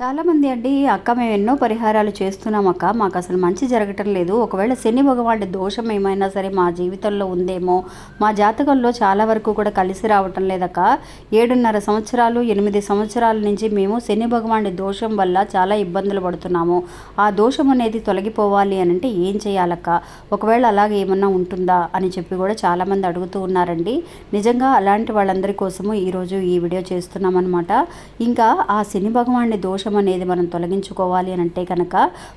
చాలామంది అండి అక్క మేము ఎన్నో పరిహారాలు చేస్తున్నాం అక్క మాకు అసలు మంచి జరగటం లేదు. ఒకవేళ శని భగవానుడి దోషం ఏమైనా సరే మా జీవితంలో ఉందేమో మా జాతకంలో చాలా వరకు కూడా కలిసి రావటం లేదక్క. ఏడున్నర సంవత్సరాలు ఎనిమిది సంవత్సరాల నుంచి మేము శని భగవానుడి దోషం వల్ల చాలా ఇబ్బందులు పడుతున్నాము. ఆ దోషం అనేది తొలగిపోవాలి అని అంటే ఏం చేయాలక్క? ఒకవేళ అలాగే ఏమన్నా ఉంటుందా? అని చెప్పి కూడా చాలామంది అడుగుతూ ఉన్నారండి. నిజంగా అలాంటి వాళ్ళందరి కోసము ఈరోజు ఈ వీడియో చేస్తున్నాం అనమాట ఇంకా ఆ శని భగవానుడి దోషం అనేది మనం తొలగించుకోవాలి అని అంటే కనుక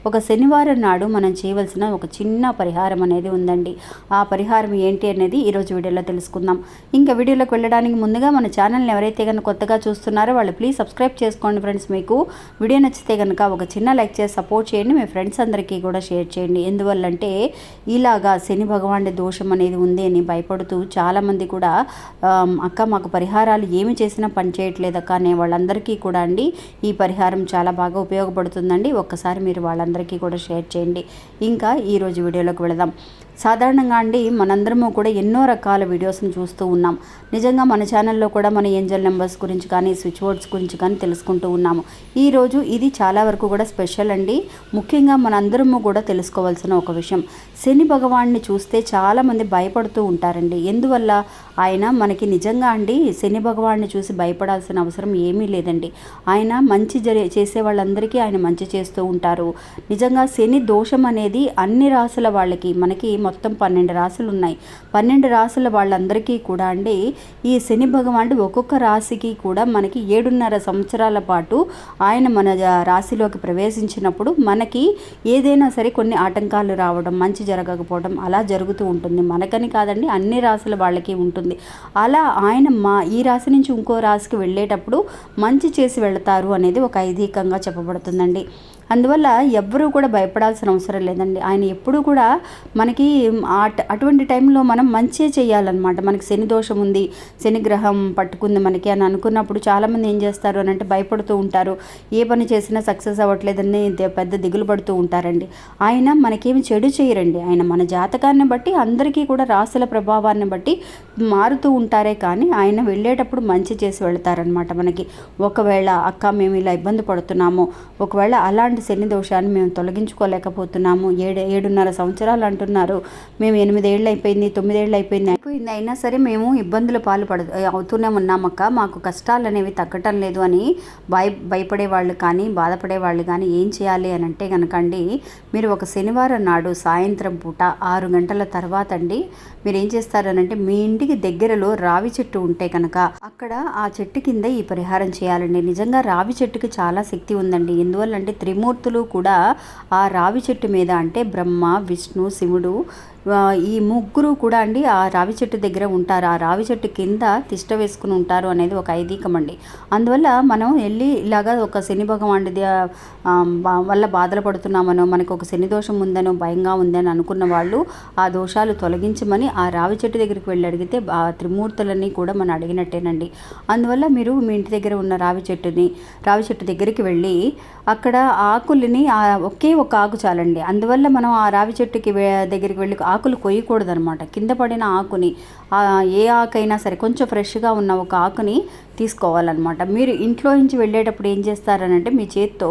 ఒక శనివారం నాడు మనం చేయవలసిన ఒక చిన్న పరిహారం అనేది ఉందండి. ఆ పరిహారం ఏంటి అనేది ఈరోజు వీడియోలో తెలుసుకుందాం. ఇంకా వీడియోలోకి వెళ్ళడానికి ముందుగా మన ఛానల్ని ఎవరైతే కనుక కొత్తగా చూస్తున్నారో వాళ్ళు ప్లీజ్ సబ్స్క్రైబ్ చేసుకోండి ఫ్రెండ్స్. మీకు వీడియో నచ్చితే కనుక ఒక చిన్న లైక్ చేసి సపోర్ట్ చేయండి. మీ ఫ్రెండ్స్ అందరికీ కూడా షేర్ చేయండి. ఎందువల్లంటే ఇలాగా శని భగవానుడి దోషం అనేది ఉంది అని భయపడుతూ చాలామంది కూడా అక్క మాకు పరిహారాలు ఏమి చేసినా పని చేయట్లేదు అక్క అనే వాళ్ళందరికీ కూడా అండి ఈ పరిహారం చాలా బాగా ఉపయోగపడుతుందండి. ఒక్కసారి మీరు వాళ్ళందరికీ కూడా షేర్ చేయండి. ఇంకా ఈరోజు వీడియోలోకి వెళదాం. సాధారణంగా అండి మనందరము కూడా ఎన్నో రకాల వీడియోస్ని చూస్తూ ఉన్నాం. నిజంగా మన ఛానల్లో కూడా మన ఏంజల్ నెంబర్స్ గురించి కానీ స్విచ్ బోర్డ్స్ గురించి కానీ తెలుసుకుంటూ ఉన్నాము. ఈరోజు ఇది చాలా వరకు కూడా స్పెషల్ అండి. ముఖ్యంగా మనందరము కూడా తెలుసుకోవాల్సిన ఒక విషయం. శని భగవాన్ని చూస్తే చాలామంది భయపడుతూ ఉంటారండి. ఎందువల్ల? ఆయన మనకి నిజంగా అండి శని భగవాన్ని చూసి భయపడాల్సిన అవసరం ఏమీ లేదండి. ఆయన మంచి జరి చేసే వాళ్ళందరికీ ఆయన మంచి చేస్తూ ఉంటారు. నిజంగా శని దోషం అనేది అన్ని రాసుల వాళ్ళకి మనకి మొత్తం పన్నెండు రాసులు ఉన్నాయి పన్నెండు రాసుల వాళ్ళందరికీ కూడా అండి ఈ శని భగవానుడు ఒక్కొక్క రాశికి కూడా మనకి ఏడున్నర సంవత్సరాల పాటు ఆయన మన రాశిలోకి ప్రవేశించినప్పుడు మనకి ఏదైనా సరే కొన్ని ఆటంకాలు రావడం మంచి జరగకపోవడం అలా జరుగుతూ ఉంటుంది. మనకని కాదండి అన్ని రాసుల వాళ్ళకి ఉంటుంది. అలా ఆయన మా ఈ రాశి నుంచి ఇంకో రాశికి వెళ్ళేటప్పుడు మంచి చేసి వెళతారు అనేది ఒక ఐదీకంగా చెప్పబడుతుందండి. అందువల్ల ఎవ్వరూ కూడా భయపడాల్సిన అవసరం లేదండి. ఆయన ఎప్పుడూ కూడా మనకి అటువంటి టైంలో మనం మంచి చేయాలన్నమాట. మనకి శని దోషం ఉంది శని గ్రహం పట్టుకుంది మనకి అని అనుకున్నప్పుడు చాలామంది ఏం చేస్తారు అని అంటే భయపడుతూ ఉంటారు. ఏ పని చేసినా సక్సెస్ అవ్వట్లేదని పెద్ద దిగులు పడుతూ ఉంటారండి. ఆయన మనకేమి చెడు చేయరండి. ఆయన మన జాతకాన్ని బట్టి అందరికీ కూడా రాసుల ప్రభావాన్ని బట్టి మారుతూ ఉంటారే కానీ ఆయన వెళ్ళేటప్పుడు మంచి చేసి వెళ్తారనమాట మనకి. ఒకవేళ అక్క మేము ఇలా ఇబ్బంది పడుతున్నాము ఒకవేళ అలాంటి శని దోషాన్ని మేము తొలగించుకోలేకపోతున్నాము. ఏడు ఏడున్నర సంవత్సరాలు అంటున్నారు. మేము ఎనిమిదేళ్ళు అయిపోయింది తొమ్మిదేళ్ళు అయిపోయింది. అయిపోయింది అయినా సరే మేము ఇబ్బందుల పాలు పడ అవుతూనే ఉన్నామక్క మాకు కష్టాలు అనేవి తగ్గటం లేదు అని భయ భయపడే వాళ్ళు కానీ బాధపడే వాళ్ళు కానీ ఏం చేయాలి అని అంటే కనుకండి మీరు ఒక శనివారం నాడు సాయంత్రం పూట ఆరు గంటల తర్వాత అండి మీరు ఏం చేస్తారనంటే మీ ఇంటికి దగ్గరలో రావి చెట్టు ఉంటే కనుక అక్కడ ఆ చెట్టు కింద ఈ పరిహారం చేయాలండి. నిజంగా రావి చెట్టుకి చాలా శక్తి ఉందండి. ఎందువల్లంటే త్రిమూర్తులు కూడా ఆ రావి చెట్టు మీద అంటే బ్రహ్మ విష్ణు శివుడు ఈ ముగ్గురు కూడా అండి ఆ రావి చెట్టు దగ్గర ఉంటారు. ఆ రావి చెట్టు కింద తిష్ట వేసుకుని ఉంటారు అనేది ఒక ఐదీకం అండి. అందువల్ల మనం వెళ్ళి ఇలాగా ఒక శని భగవానుడి వల్ల బాధలు పడుతున్నామనో మనకు ఒక శని దోషం ఉందనో భయంగా ఉందని అనుకున్న వాళ్ళు ఆ దోషాలు తొలగించమని ఆ రావి చెట్టు దగ్గరికి వెళ్ళి అడిగితే ఆ త్రిమూర్తులని కూడా మనం అడిగినట్టేనండి. అందువల్ల మీరు మీ ఇంటి దగ్గర ఉన్న రావి చెట్టుని రావి చెట్టు దగ్గరికి వెళ్ళి అక్కడ ఆకులని ఒకే ఒక ఆకు చాలండి. అందువల్ల మనం ఆ రావి చెట్టుకి దగ్గరికి వెళ్ళి ఆకులు కొయ్యకూడదు అనమాట కింద పడిన ఆకుని ఏ ఆకైనా సరే కొంచెం ఫ్రెష్గా ఉన్న ఒక ఆకుని తీసుకోవాలన్నమాట మీరు ఇంట్లో నుంచి వెళ్ళేటప్పుడు ఏం చేస్తారనంటే మీ చేత్తో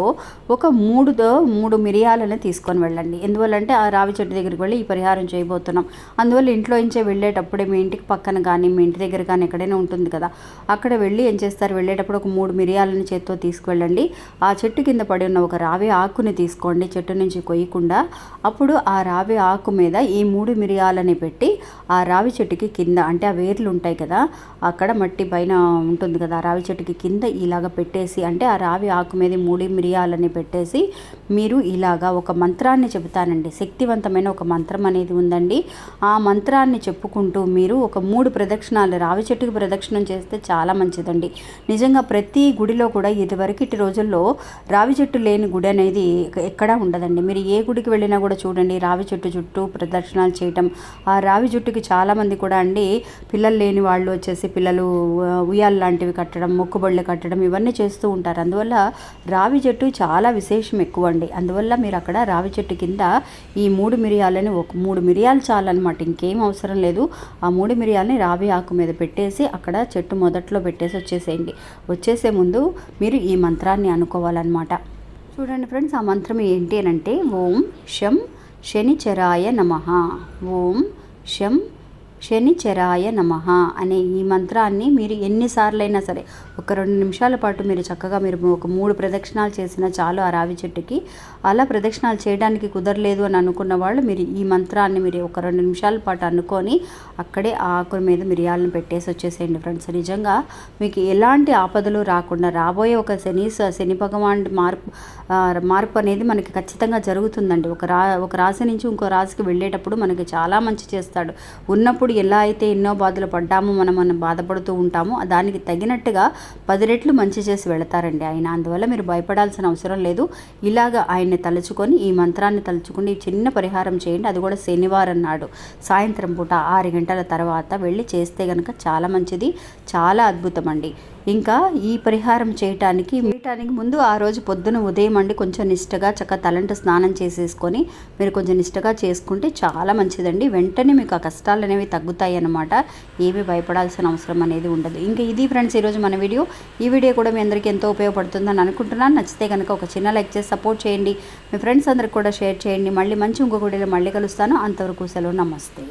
ఒక మూడుతో మూడు మిరియాలను తీసుకొని వెళ్ళండి. ఎందువల్లంటే ఆ రావి చెట్టు దగ్గరికి వెళ్ళి ఈ పరిహారం చేయబోతున్నాం. అందువల్ల ఇంట్లో నుంచే వెళ్ళేటప్పుడే మీ ఇంటికి పక్కన కానీ మీ ఇంటి దగ్గర కానీ ఎక్కడైనా ఉంటుంది కదా అక్కడ వెళ్ళి ఏం చేస్తారు? వెళ్ళేటప్పుడు ఒక మూడు మిరియాలను చేత్తో తీసుకువెళ్ళండి. ఆ చెట్టు కింద పడి ఉన్న ఒక రావి ఆకుని తీసుకోండి చెట్టు నుంచి కొయ్యకుండా. అప్పుడు ఆ రావి ఆకు మీద ఈ మూడు మిరియాలని పెట్టి ఆ రావి చెట్టుకి కింద అంటే ఆ వేర్లు ఉంటాయి కదా అక్కడ మట్టి పైన ఉంటుంది కదా ఆ రావి చెట్టుకి కింద ఇలాగ పెట్టేసి అంటే ఆ రావి ఆకు మీద మూడు మిరియాలని పెట్టేసి మీరు ఇలాగా ఒక మంత్రాన్ని చెబుతానండి. శక్తివంతమైన ఒక మంత్రం అనేది ఉందండి. ఆ మంత్రాన్ని చెప్పుకుంటూ మీరు ఒక మూడు ప్రదక్షిణాలు రావి చెట్టుకు ప్రదక్షిణం చేస్తే చాలా మంచిదండి. నిజంగా ప్రతి గుడిలో కూడా ఇదివరకటి రోజుల్లో రావి చెట్టు లేని గుడి అనేది ఎక్కడా ఉండదండి. మీరు ఏ గుడికి వెళ్ళినా కూడా చూడండి రావి చెట్టు చుట్టూ ప్రదక్షిణాలు చేయటం. ఆ రావి చెట్టుకి చాలామంది కూడా అండి పిల్లలు లేని వాళ్ళు వచ్చేసి పిల్లలు ఉయ్యాలు లాంటివి కట్టడం మొక్కుబళ్ళు కట్టడం ఇవన్నీ చేస్తూ ఉంటారు. అందువల్ల రావి చెట్టు చాలా విశేషం ఎక్కువ అండి. అండి అందువల్ల మీరు అక్కడ రావి చెట్టు కింద ఈ మూడు మిరియాలని ఒక మూడు మిరియాలు చాలన్నమాట. ఇంకేం అవసరం లేదు. ఆ మూడు మిరియాలని రావి ఆకు మీద పెట్టేసి అక్కడ చెట్టు మొదట్లో పెట్టేసి వచ్చేసేయండి. వచ్చేసే ముందు మీరు ఈ మంత్రాన్ని అనుకోవాలన్నమాట. చూడండి ఫ్రెండ్స్ ఆ మంత్రం ఏంటి అని అంటే ఓం శం శనిచరాయ నమ. ఓం శం శనిచరాయ నమ అనే ఈ మంత్రాన్ని మీరు ఎన్నిసార్లైనా సరే ఒక రెండు నిమిషాల పాటు మీరు చక్కగా మీరు ఒక మూడు ప్రదక్షిణాలు చేసిన చాలు ఆ రావి చెట్టుకి. అలా ప్రదక్షిణాలు చేయడానికి కుదరలేదు అని అనుకున్న వాళ్ళు మీరు ఈ మంత్రాన్ని మీరు ఒక రెండు నిమిషాల పాటు అనుకొని అక్కడే ఆ ఆకుల మీద మిరియాలను పెట్టేసి వచ్చేసేయండి ఫ్రెండ్స్. నిజంగా మీకు ఎలాంటి ఆపదలు రాకుండా రాబోయే ఒక శని శని భగవాన్ మార్పు మార్పు అనేది మనకి ఖచ్చితంగా జరుగుతుందండి. ఒక రా ఒక రాశి నుంచి ఇంకో రాశికి వెళ్ళేటప్పుడు మనకి చాలా మంచి చేస్తాడు. ఉన్నప్పుడు ఎలా అయితే ఎన్నో బాధలు పడ్డామో మనం మనం బాధపడుతూ ఉంటామో దానికి తగినట్టుగా పది రెట్లు మంచి చేసి వెళతారండి ఆయన. అందువల్ల మీరు భయపడాల్సిన అవసరం లేదు. ఇలాగ ఆయన్ని తలుచుకొని ఈ మంత్రాన్ని తలుచుకుని చిన్న పరిహారం చేయండి. అది కూడా శనివారం నాడు. సాయంత్రం పూట ఆరు గంటల తర్వాత వెళ్ళి చేస్తే కనుక చాలా మంచిది. చాలా అద్భుతం అండి. ఇంకా ఈ పరిహారం చేయటానికి మీటానికి ముందు ఆ రోజు పొద్దున ఉదయం అండి కొంచెం నిష్టగా చక్క తలంట స్నానం చేసేసుకొని మీరు కొంచెం నిష్టగా చేసుకుంటే చాలా మంచిదండి. వెంటనే మీకు ఆ కష్టాలు అనేవి తగ్గుతాయి అన్నమాట. ఏమీ భయపడాల్సిన అవసరం అనేది ఉండదు. ఇంకా ఇది ఫ్రెండ్స్ ఈరోజు మన వీడియో. ఈ వీడియో కూడా మీ అందరికీ ఎంతో ఉపయోగపడుతుందని అనుకుంటున్నాను. నచ్చితే కనుక ఒక చిన్న లైక్ చేసి సపోర్ట్ చేయండి. మీ ఫ్రెండ్స్ అందరికి కూడా షేర్ చేయండి. మళ్ళీ మంచి ఇంకొక వీడియోలో మళ్ళీ కలుస్తాను. అంతవరకు సెలవు. నమస్తే.